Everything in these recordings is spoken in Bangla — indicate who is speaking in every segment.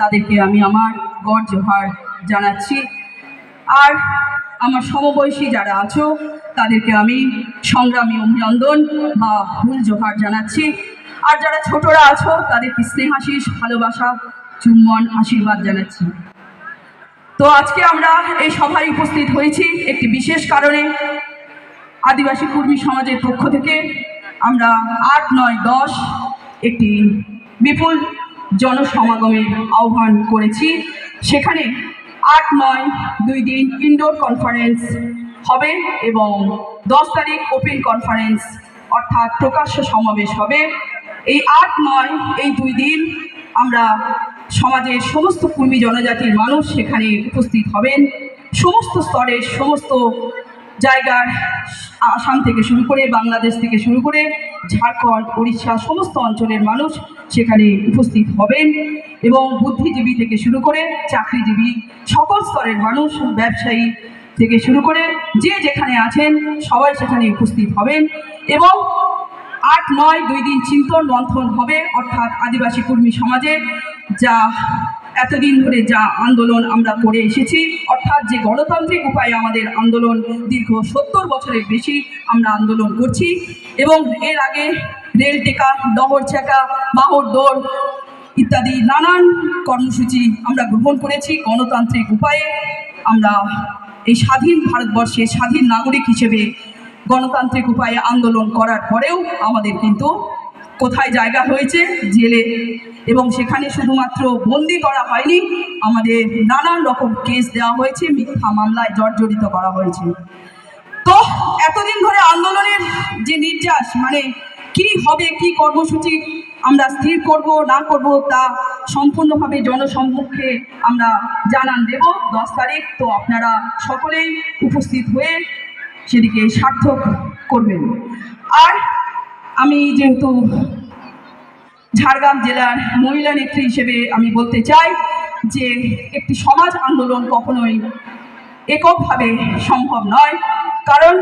Speaker 1: তাদেরকে আমি আমার গড় জোহার জানাচ্ছি। আর আমার সমবয়সী যারা আছো, তাদেরকে আমি সংগ্রামী অভিনন্দন বা ভুল জোহার জানাচ্ছি। আর যারা ছোটরা আছো, তাদেরকে স্নেহাশিস ভালোবাসা, চুম্বন, আশীর্বাদ জানাচ্ছি। তো আজকে আমরা এই সভায় উপস্থিত হয়েছি একটি বিশেষ কারণে। আদিবাসী কর্মী সমাজের পক্ষ থেকে আমরা আট, নয়, দশ একটি বিপুল জনসমাগমের আহ্বান করেছি। সেখানে আট নয় দুই দিন ইনডোর কনফারেন্স হবে এবং দশ তারিখ ওপেন কনফারেন্স অর্থাৎ প্রকাশ্য সমাবেশ হবে। এই আট নয়, এই দুই দিন আমরা সমাজের সমস্ত কর্মী জনজাতির মানুষ সেখানে উপস্থিত হবেন। সমস্ত স্তরের, সমস্ত জায়গার আসাম থেকে শুরু করে বাংলাদেশ থেকে শুরু করে ঝাড়খণ্ড, উড়িষ্যা সমস্ত অঞ্চলের মানুষ সেখানে উপস্থিত হবেন এবং বুদ্ধিজীবী থেকে শুরু করে চাকরিজীবী সকল স্তরের মানুষ, ব্যবসায়ী থেকে শুরু করে যে যেখানে আছেন সবাই সেখানে উপস্থিত হবেন এবং আট, নয়, দুই দিন চিন্তন মন্থন হবে অর্থাৎ আদিবাসী কর্মী সমাজের যা এতদিন ধরে যা আন্দোলন আমরা করে এসেছি, অর্থাৎ যে গণতান্ত্রিক উপায়ে আমাদের আন্দোলন দীর্ঘ সত্তর বছরের বেশি আমরা আন্দোলন করছি, এবং এর আগে রেল টেকা ডহর চেকা মাহর দৌড় ইত্যাদি নানান কর্মসূচি আমরা গ্রহণ করেছি গণতান্ত্রিক উপায়ে। আমরা এই স্বাধীন ভারতবর্ষে স্বাধীন নাগরিক হিসেবে গণতান্ত্রিক উপায়ে আন্দোলন করার পরেও আমাদের কিন্তু কোথায় জায়গা হয়েছে জেলে। এবং সেখানে শুধুমাত্র বন্দি করা হয়নি, আমাদের নানান রকম কেস দেওয়া হয়েছে, মিথ্যা মামলায় জর্জরিত করা হয়েছে। তো এতদিন ধরে আন্দোলনের যে নির্যাস মানে কি হবে, কি কর্মসূচি আমরা স্থির করব, না করব, তা সম্পূর্ণভাবে জনসম্মুখে আমরা জানান দেব দশ তারিখ। তো আপনারা সকলেই উপস্থিত হয়ে সেদিকে সার্থক করবেন। আর আমি যেহেতু ঝাড়গ্রাম জেলার মহিলা নেত্রী হিসেবে আমি বলতে চাই যে একটি সমাজ আন্দোলন কখনোই এককভাবে সম্ভব নয়। কারণ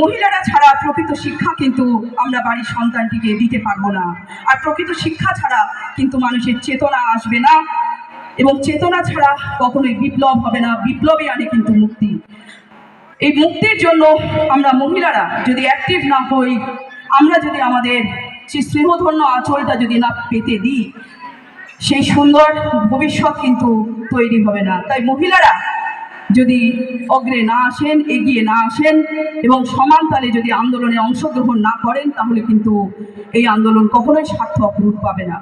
Speaker 1: মহিলারা ছাড়া প্রকৃত শিক্ষা কিন্তু আমরা বাড়ির সন্তানটিকে দিতে পারব না। আর প্রকৃত শিক্ষা ছাড়া কিন্তু মানুষের চেতনা আসবে না এবং চেতনা ছাড়া কখনোই বিপ্লব হবে না। বিপ্লবই আনে কিন্তু মুক্তি। এই মুক্তির জন্য আমরা মহিলারা যদি অ্যাক্টিভ না হই, আমরা যদি আমাদের সেই স্নেহধন্য আঁচলটা যদি না পেতে দিই, সেই সুন্দর ভবিষ্যৎ কিন্তু তৈরি হবে না। তাই মহিলারা যদি অগ্রে না আসেন, এগিয়ে না আসেন এবং সমান তালে যদি আন্দোলনে অংশগ্রহণ না করেন, তাহলে কিন্তু এই আন্দোলন কখনোই সার্থক রূপ পাবে না।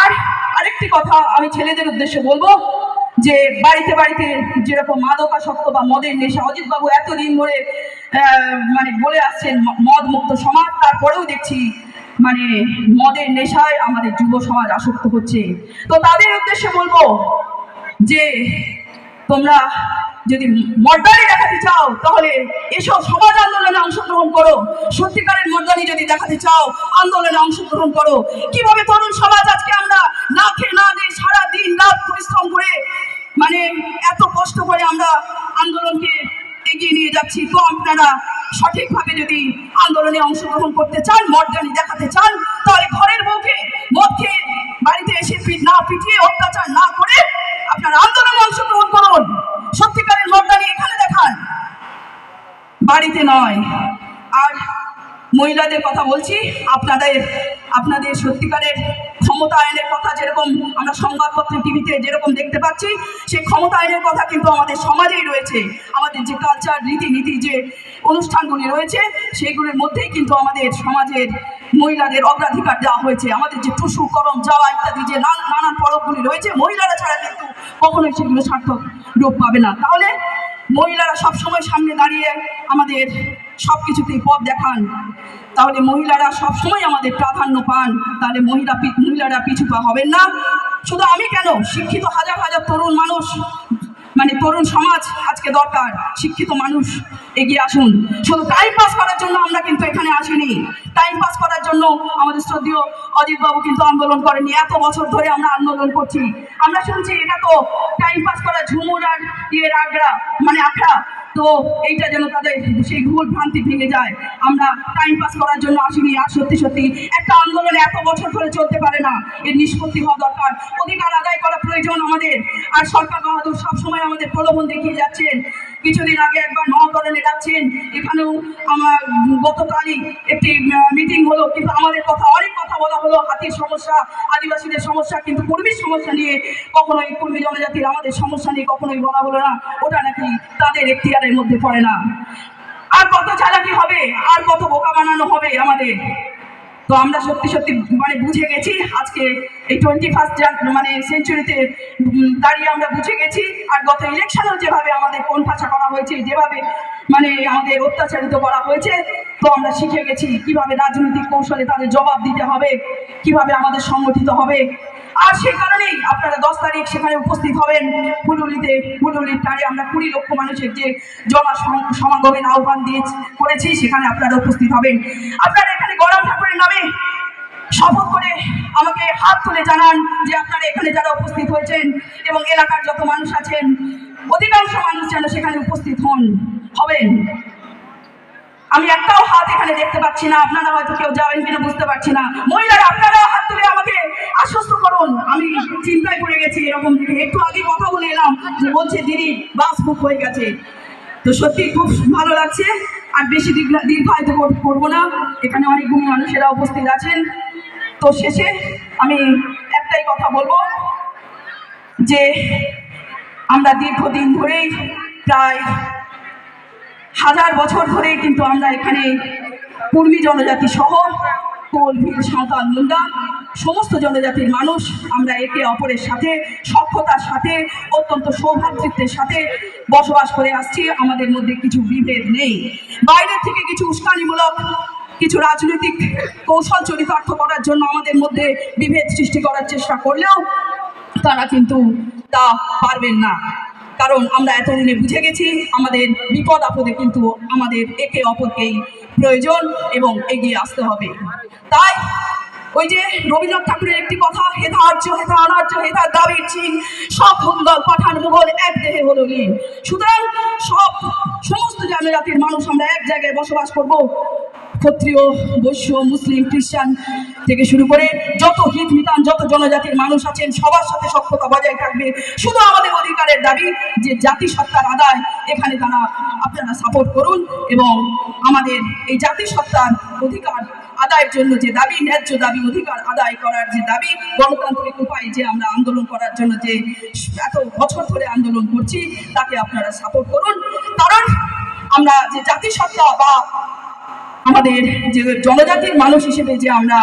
Speaker 1: আর আরেকটি কথা আমি ছেলেদের উদ্দেশ্যে বলব যে, বাড়িতে বাড়িতে যেরকম মাদকাসক্ত বা মদের নেশা, অজিতবাবু এতদিন ধরে মানে বলে আসছেন মদ মুক্ত সমাজ, তারপরেও দেখছি মানে মদের নেশায় আমাদের যুব সমাজ আসক্ত হচ্ছে। তো তাদের উদ্দেশ্যে বলব যে, তোমরা যদি মর্দানি দেখাতে চাও, তাহলে এসব সমাজ আন্দোলনে অংশগ্রহণ করো। সত্যিকারের মর্দানি যদি দেখাতে চাও, আন্দোলনে অংশগ্রহণ করো। কীভাবে তরুণ সমাজ আজকে আমরা না খেয়ে না দিয়ে সারা দিন রাত পরিশ্রম করে মানে এত কষ্ট করে আমরা আন্দোলনকে এগিয়ে নিয়ে যাচ্ছি, তো আপনারা সঠিকভাবে যদি আন্দোলনে অংশগ্রহণ করতে চান, মর্দানি দেখাতে চান, তাহলে ঘরের বউকে মধ্যে বাড়িতে এসে না পিটিয়ে অত্যাচার না করে আপনার আন্দোলনে অংশগ্রহণ করুন। সত্যিকারের মর্দানি এখানে দেখান। বাড়িতে নয়। আর মহিলাদের কথা বলছি, আপনাদের আপনাদের সত্যিকারের ক্ষমতায়নের কথা যেরকম আমরা সংবাদপত্রে, টিভিতে যেরকম দেখতে পাচ্ছি, সেই ক্ষমতায়নের কথা কিন্তু আমাদের সমাজেই রয়েছে। আমাদের যে কালচার রীতিনীতি, যে অনুষ্ঠানগুলি রয়েছে, সেইগুলির মধ্যেই কিন্তু আমাদের সমাজের মহিলাদের অগ্রাধিকার দেওয়া হয়েছে। আমাদের যে টুসু, করম, যাওয়া ইত্যাদি যে নানা- নানান পরবগুলি রয়েছে, মহিলারা ছাড়া কিন্তু কখনোই সেগুলো সার্থক রূপ পাবে না। তাহলে মহিলারা সব সময় সামনে দাঁড়িয়ে আমাদের সব কিছুতেই পথ দেখান। তাহলে মহিলারা সব সময় আমাদের প্রাধান্য পান। তাহলে মহিলা মহিলারা পিছু পা হবেন না। শুধু আমি কেন? শিক্ষিত হাজার হাজার তরুণ মানুষ মানে তরুণ সমাজ আজকে দরকার, শিক্ষিত মানুষ। এগিয়ে আসুন। শুধু টাইম পাস করার জন্য আমরা কিন্তু এখানে আসিনি। টাইম পাস করার জন্য আমাদের শ্রদ্ধীয় অজিতবাবু কিন্তু আন্দোলন করেনি। এত বছর ধরে আমরা আন্দোলন করছি। আমরা শুনছি, এটা তো টাইম পাস করা ঝুমুর আর ইয়ের আগ্রা মানে আখড়া। তো এইটা যেন তাদের সেই ভুল ভ্রান্তি ভেঙে যায়। আমরা টাইম পাস করার জন্য আসিনি। আর সত্যি সত্যি, একটা আন্দোলন এত বছর ধরে চলতে পারে না। এর নিষ্পত্তি হওয়া দরকার। অধিকার আদায় করা প্রয়োজন আমাদের। আর সরকার বাহাদুর সবসময় আমাদের প্রলোভন দেখিয়ে যাচ্ছেন। কিছুদিন আগে একবার মহাকরণে ডাকছেন এখানেও আমার গতকালই একটি মিটিং হলো। কিন্তু আমাদের কথা, অনেক কথা বলা হলো। হাতির সমস্যা, আদিবাসীদের সমস্যা, কিন্তু কুর্মীর সমস্যা নিয়ে কখনোই কুর্মী জনজাতির আমাদের সমস্যা নিয়ে কখনোই বলা হলো না। ওটা নাকি তাদের এখতিয়ারের মধ্যে পড়ে না। আর কত চালাকি হবে? আর কত বোকা বানানো হবে আমাদের? তো আমরা সত্যি সত্যি মানে বুঝে গেছি, আজকে এই টোয়েন্টি ফার্স্ট মানে সেঞ্চুরিতে দাঁড়িয়ে আমরা বুঝে গেছি। আর গত ইলেকশনেও যেভাবে আমাদের কোন ভাষা করা হয়েছে, যেভাবে মানে আমাদের অত্যাচারিত করা হয়েছে, তো আমরা শিখে গেছি কীভাবে রাজনৈতিক কৌশলে তাদের জবাব দিতে হবে, কীভাবে আমাদের সংগঠিত হবে। আর সেই কারণেই আপনারা দশ তারিখ সেখানে উপস্থিত হবেন। ফুলুলিতে ফুলুলির টারে আমরা কুড়ি লক্ষ মানুষের যে জমা সম- সমাগমের আহ্বান দিয়ে করেছি, সেখানে আপনারা উপস্থিত হবেন। আপনারা এখানে গরম ঠাকুরের নামে শপথ করে আমাকে হাত তুলে জানান যে আপনারা এখানে যারা উপস্থিত হয়েছেন এবং এলাকার যত মানুষ আছেন, অধিকাংশ মানুষ যেন সেখানে উপস্থিত হন, হবেন। আমি একটাও হাত এখানে দেখতে পাচ্ছি না। আপনারা হয়তো কেউ যাবেন কিনা বুঝতে পারছি না। মহিলারা, আপনারা হাত তুলে আমাকে আশ্বস্ত করুন। আমি চিন্তায় পড়ে গেছি এরকম একটু আগে কথা বলে এলাম যে, বলছে, দিদি, বাস বুক হয়ে গেছে। তো সত্যি খুব ভালো লাগছে। আর বেশি দীর্ঘ- কর- করব না। এখানে অনেকগুলো মানুষেরা উপস্থিত আছেন। তো শেষে আমি একটাই কথা বলব যে, আমরা দীর্ঘদিন ধরেই প্রায় হাজার বছর ধরে কিন্তু আমরা এখানে কুর্মী জনজাতি সহ কোল ভিল সাঁওতাল, মুন্ডা, সমস্ত জনজাতির মানুষ আমরা একে অপরের সাথে সক্ষতার সাথে, অত্যন্ত সৌভাতৃত্বের সাথে বসবাস করে আসছি। আমাদের মধ্যে কিছু বিভেদ নেই। বাইরে থেকে কিছু উস্কানিমূলক, কিছু রাজনৈতিক কৌশল চরিতার্থ করার জন্য আমাদের মধ্যে বিভেদ সৃষ্টি করার চেষ্টা করলেও তারা কিন্তু তা পারবেন না। কারণ আমরা এতদিনে বুঝে গেছি আমাদের বিপদ আপদে কিন্তু আমাদের একে অপরকেই প্রয়োজন এবং এগিয়ে আসতে হবে। তাই ওই যে রবীন্দ্রনাথ ঠাকুরের একটি কথা হেথা আর্য হেথা অনার্য হেথা দাবির চিন, সব হুঙ্গল পাঠান মুঘল এক দেহে হলো লীন সুতরাং সব সমস্ত জনজাতির মানুষ আমরা এক জায়গায় বসবাস করব। ক্ষত্রিয়, বৈশ্য, মুসলিম, খ্রিস্টান থেকে শুরু করে যত হিত মিতান, যত জনজাতির মানুষ আছেন, সবার সাথে সক্ষতা বজায় থাকবে। শুধু আমাদের অধিকারের দাবি যে জাতিসত্তার আদায়, এখানে তারা আপনারা সাপোর্ট করুন এবং আমাদের এই জাতিসত্তার অধিকার আদায়ের জন্য যে দাবি, ন্যায্য দাবি, অধিকার আদায় করার যে দাবি, গণতান্ত্রিক উপায়ে যে আমরা আন্দোলন করার জন্য যে এত বছর ধরে আন্দোলন করছি, তাকে আপনারা সাপোর্ট করুন। কারণ আমরা যে জাতিসত্তা বা আমাদের যে জনজাতির মানুষ হিসেবে যে আমরা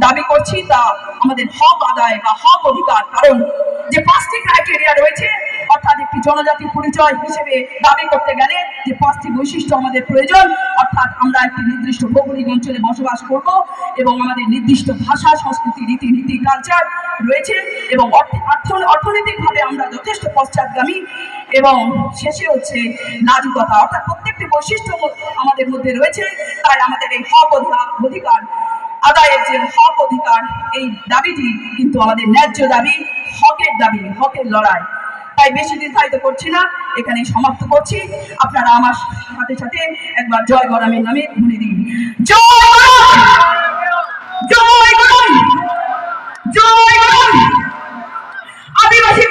Speaker 1: দাবি করছি তা আমাদের হক আদায় বা হক অধিকার, কারণ যে পাঁচটি ক্রাইটেরিয়া রয়েছে, অর্থাৎ একটি জনজাতির পরিচয় হিসেবে দাবি করতে গেলে যে পাঁচটি বৈশিষ্ট্য আমাদের প্রয়োজন, অর্থাৎ আমরা একটি নির্দিষ্ট ভৌগোলিক অঞ্চলে বসবাস করব এবং আমাদের নির্দিষ্ট ভাষা, সংস্কৃতি, রীতিনীতি কালচার রয়েছে এবং অর্থ- অর্থ- অর্থনৈতিকভাবে আমরা যথেষ্ট পশ্চাৎগামী এবং শেষে হচ্ছে নাজুকতা। অর্থাৎ প্রত্যেকটি বৈশিষ্ট্য আমাদের মধ্যে রয়েছে, তাই আমাদের এই হক অধিকার আদায়ের যে হক অধিকার, এই দাবিটি কিন্তু আমাদের ন্যায্য দাবি, হকের দাবি, হকের লড়াই তাই বেশি দীর্ঘায়িত করছি না এখানে সমাপ্ত করছি আপনারা আমার সাথে সাথে একবার জয় গরমের নামে ধ্বনি দিন জয়! জয় গরম! জয়! আদিবাসী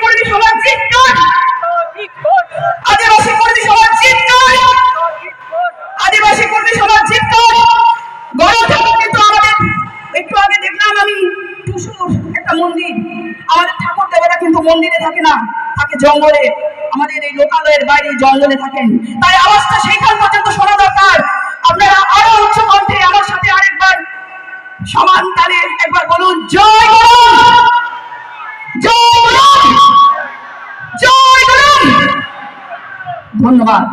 Speaker 1: থাকে না, থাকে জঙ্গলে। আমাদের এই লোকালয়ের বাইরে জঙ্গলে থাকেন। তাই আওয়াজটা সেইখান পর্যন্ত শোনা দরকার। আপনারা আরও উচ্চ কণ্ঠে আমার সাথে আরেকবার সমান তালে একবার বলুন, জয় ধন্যবাদ।